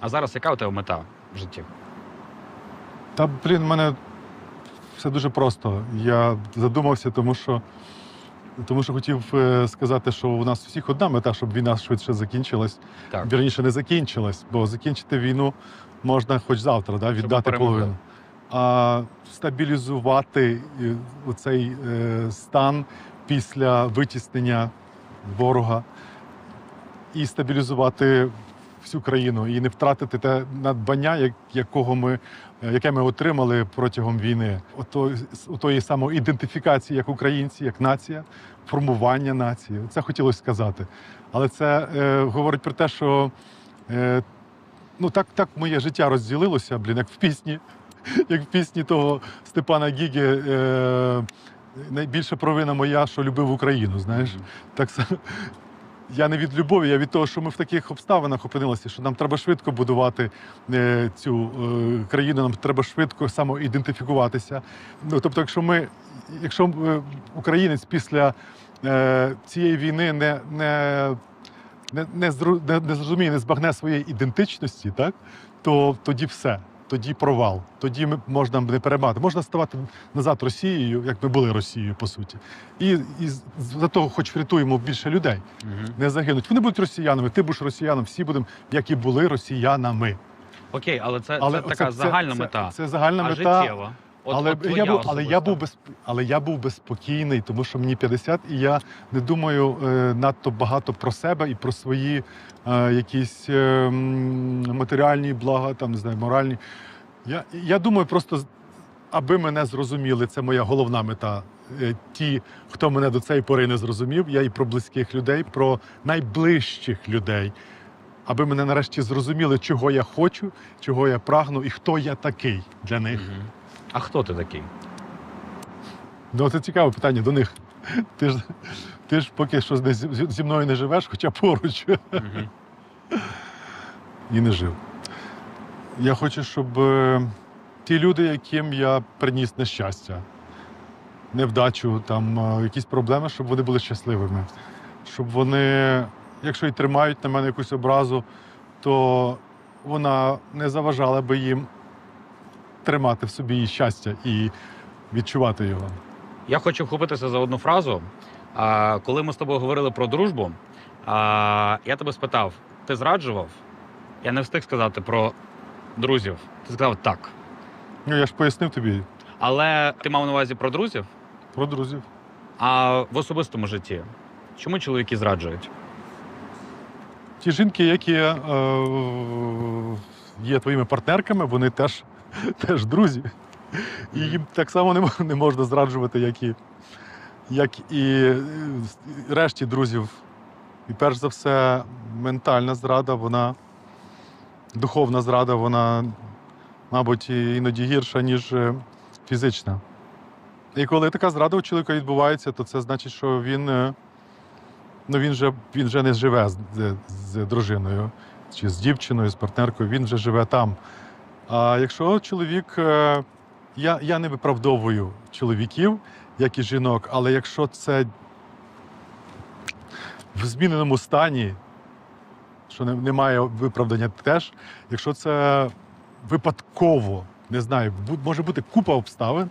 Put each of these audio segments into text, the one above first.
А зараз яка у тебе мета в житті? Та блін, в мене все дуже просто. Я задумався, тому що, тому що хотів е, сказати, що у нас всіх одна мета, щоб війна швидше закінчилась. Так. Вірніше не закінчилась, бо закінчити війну можна хоч завтра, да, віддати половину. А стабілізувати е, оцей е, стан після витіснення ворога і стабілізувати всю країну, і не втратити те надбання, якого ми, е, яке ми отримали протягом війни. Ото, отої самоідентифікації як українці, як нація, формування нації. Це хотілося сказати. Але це е, говорить про те, що е, ну так, так моє життя розділилося, блін, як в пісні, як в пісні того Степана Гіги. Е, найбільша провина моя, що любив Україну. Знаєш, так само. Я не від любові, я від того, що ми в таких обставинах опинилися, що нам треба швидко будувати е, цю е, країну, нам треба швидко самоідентифікуватися. Ну, тобто, якщо ми, якщо е, українець після цієї війни не, не, не, не, не зрозуміє, не збагне своєї ідентичності, так, то тоді все. Тоді провал, тоді можна не перемагати. Можна ставати назад Росією, як ми були Росією, по суті. І, і того, хоч врятуємо більше людей Угу. не загинуть. Вони будуть росіянами, ти будеш росіяном, всі будемо, як і були росіянами. Окей, але це, Але це така загальна це, мета. Це, загальна а мета. життєва. От, але, от я був, але, я був без, але я був безспокійний, тому що мені 50, і я не думаю е, надто багато про себе і про свої е, якісь е, матеріальні блага, там, не знаю, моральні. Я, я думаю, просто аби мене зрозуміли, це моя головна мета. Е, Ті, хто мене до цієї пори не зрозумів, я і про близьких людей, про найближчих людей. Аби мене нарешті зрозуміли, чого я хочу, чого я прагну і хто я такий для них. Мгм. А хто ти такий? Ну, це цікаве питання до них. Ти ж, ти ж поки що десь зі мною не живеш, хоча поруч Мгм. і не жив. Я хочу, щоб е, ті люди, яким я приніс нещастя, невдачу, там, е, якісь проблеми, щоб вони були щасливими. Щоб вони, якщо і тримають на мене якусь образу, то вона не заважала би їм тримати в собі щастя і відчувати його. Я хочу вхопитися за одну фразу. А, коли ми з тобою говорили про дружбу, а, я тебе спитав: ти зраджував? Я не встиг сказати про друзів. Ти сказав так. Ну, я ж пояснив тобі Але ти мав на увазі про друзів? про друзів. А в особистому житті чому чоловіки зраджують? Ті жінки, які е, є твоїми партнерками, вони теж, теж друзі. І їм так само не, можна зраджувати, як і, як і е, решті друзів. І перш за все, ментальна зрада, вона духовна зрада, вона, мабуть, іноді гірша, ніж е, фізична. І коли така зрада у чоловіка відбувається, то це значить, що він. е, Ну, він же, він вже не живе з, з дружиною чи з дівчиною, з партнеркою, він вже живе там. А якщо чоловік. е, Я, я не виправдовую чоловіків, як і жінок, але якщо це в зміненому стані, що немає виправдання теж, якщо це випадково, не знаю, може бути купа обставин,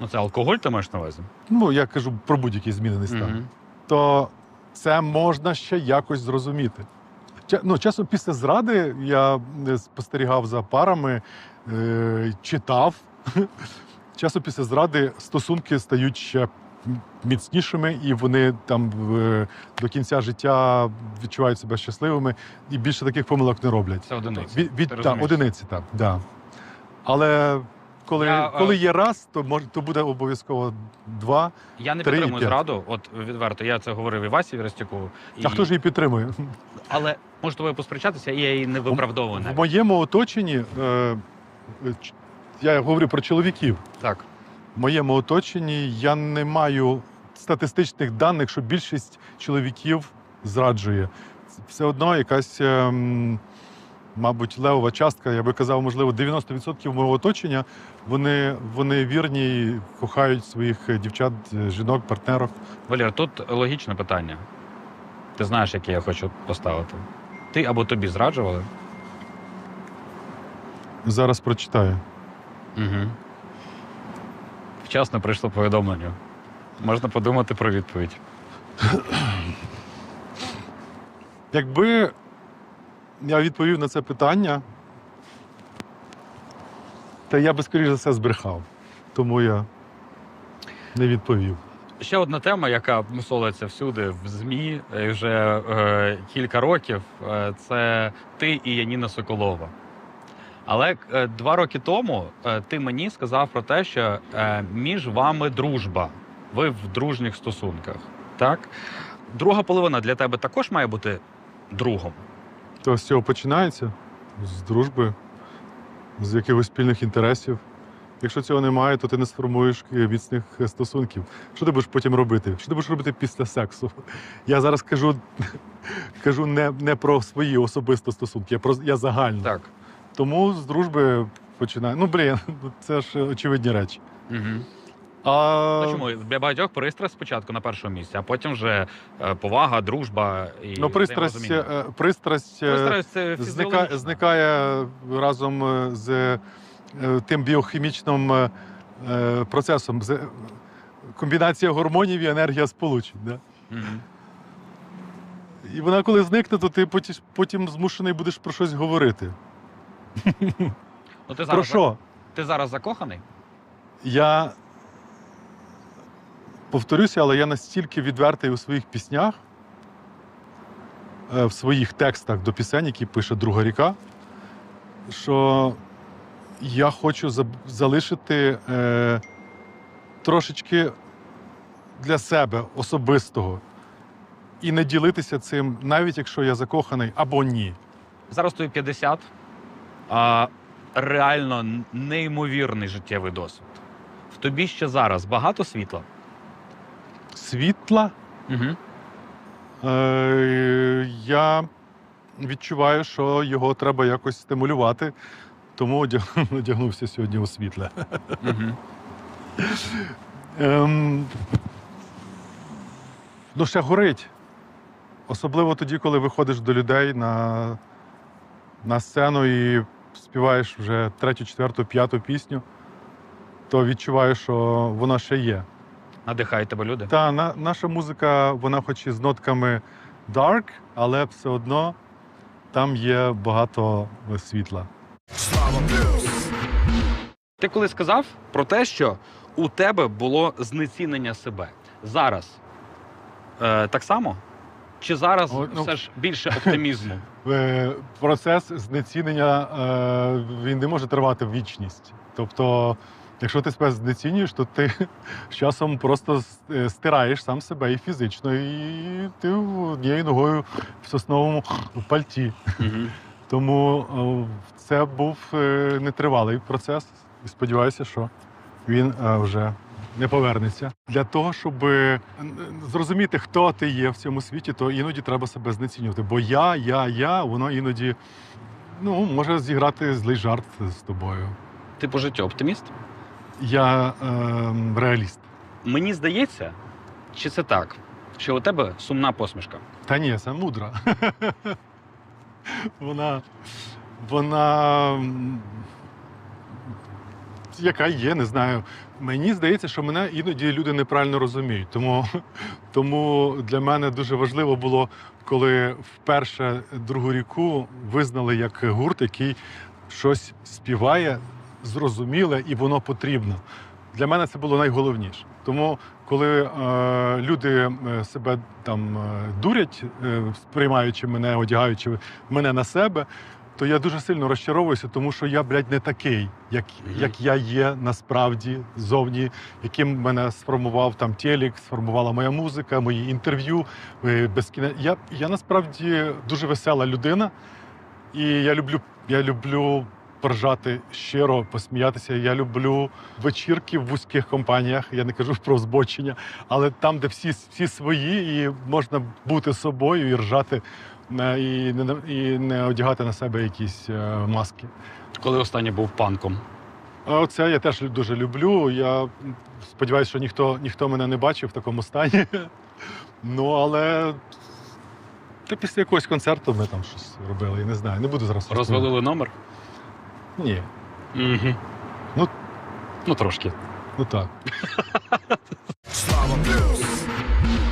Ну, це алкоголь, ти маєш на увазі? ну я кажу про будь-який змінений стан Мгм. то це можна ще якось зрозуміти. Ну, часом після зради я е, спостерігав за парами, е, читав. Часом після зради стосунки стають ще міцнішими, і вони там е, до кінця життя відчувають себе щасливими і більше таких помилок не роблять. Це одиниці. Від, від Ти та, розумієш? одиниці, так. Да. Але коли, Я, е, коли є раз, то може то буде обов'язково два. Я не Три і підтримую п'ять. зраду, от відверто. Я це говорив і Васі Віростюку. І... А хто ж її підтримує? Але можу з тобою посперечатися, і я її не виправдовую. В навіть. моєму оточенні, е, е, ч- я говорю про чоловіків. Так. В моєму оточенні я не маю статистичних даних, що більшість чоловіків зраджує. Все одно якась, ем, мабуть, левова частка, я би казав, можливо, 90% мого оточення, вони, вони вірні, і кохають своїх е, дівчат, е, жінок, партнерок. Валір, тут логічне питання. Ти знаєш, яке я хочу поставити. Ти або тобі зраджували? Зараз прочитаю. Угу. Вчасно прийшло повідомлення. Можна подумати про відповідь. Якби я відповів на це питання, то я би, скоріш за все, збрехав. Тому я не відповів. Ще одна тема, яка мусолиться всюди в ЗМІ е, вже е, кілька років, е, це ти і Яніна Соколова. Але е, два роки тому е, ти мені сказав про те, що е, між вами дружба. Ви в дружніх стосунках. Так? Друга половина для тебе також має бути другом. То з цього починається з дружби, з якихось спільних інтересів. Якщо цього немає, то ти не сформуєш е, міцних е, стосунків. Що ти будеш потім робити? Що ти будеш робити після сексу? Я зараз кажу, кажу не, не про свої особисті стосунки, я про я загально. Так. Тому з дружби починаю. Ну, блін, це ж очевидні речі. Угу. А, Ну, чому для багатьох пристрасть спочатку на першому місці, а потім вже е, повага, дружба і ну, пристрасть, е, пристрасть, е, Пристрасть зника, зникає разом е, з е, тим біохімічним е, е, процесом. З, комбінація гормонів і енергія сполучень. Да? Мгм. І вона, коли зникне, то ти потім, потім змушений будеш про щось говорити. Ну, ти зараз, Про що? Ти зараз закоханий? Я повторюся, але я настільки відвертий у своїх піснях, е, в своїх текстах до пісень, які пише друга ріка, що я хочу залишити е, трошечки для себе особистого і не ділитися цим, навіть якщо я закоханий або ні. Зараз тобі 50, а реально неймовірний життєвий досвід. В тобі ще зараз багато світла. Світла Угу. Е, я відчуваю, що його треба якось стимулювати, тому одягнувся сьогодні у світле. Угу. Ем, ну, ще горить. Особливо тоді, коли виходиш до людей на, на сцену і співаєш вже третю, четверту, п'яту пісню, то відчуваєш, що вона ще є. Надихають тебе люди. Та на, наша музика, вона хоч і з нотками dark, але все одно там є багато е, світла. Ти коли сказав про те, що у тебе було знецінення себе. Зараз е, так само? Чи зараз О, ну. все ж більше оптимізму? Е, Процес знецінення е, він не може тривати в вічність. Тобто, якщо ти себе знецінюєш, то ти з часом просто е, стираєш сам себе і фізично, і ти однією ногою в сосновому пальті. Угу. Тому е, це був е, нетривалий процес. І сподіваюся, що він вже не повернеться. Для того, щоб зрозуміти, хто ти є в цьому світі, то іноді треба себе знецінювати. Бо я, я, я, воно іноді ну, може зіграти злий жарт з тобою. Ти по життю оптиміст? Я е, реаліст. Мені здається, чи це так, що у тебе сумна посмішка. Та ні, це мудра. вона. Вона. Яка є, не знаю. Мені здається, що мене іноді люди неправильно розуміють. Тому, тому для мене дуже важливо було, коли вперше другу ріку визнали як гурт, який щось співає, зрозуміле і воно потрібно. Для мене це було найголовніше. Тому, коли е, люди е, себе там е, дурять, е, сприймаючи мене, одягаючи мене на себе, то я дуже сильно розчаровуюся, тому що я, блядь, не такий, як, як я є насправді зовні, яким мене сформував там телек, сформувала моя музика, мої інтерв'ю. Безкіне... Я, я насправді дуже весела людина, і я люблю, я люблю поржати щиро, посміятися. Я люблю вечірки в вузьких компаніях. Я не кажу про збочення, але там, де всі, всі свої, і можна бути собою і ржати е, і не, і не одягати на себе якісь е, маски. Коли останнє був панком. Оце я теж дуже люблю. Я сподіваюся, що ніхто, ніхто мене не бачив в такому стані. Ну, але та після якогось концерту ми там щось робили, я не знаю. Не буду зараз. Розвалили номер. Ні. Угу. Ну- ну трошки. Ну так.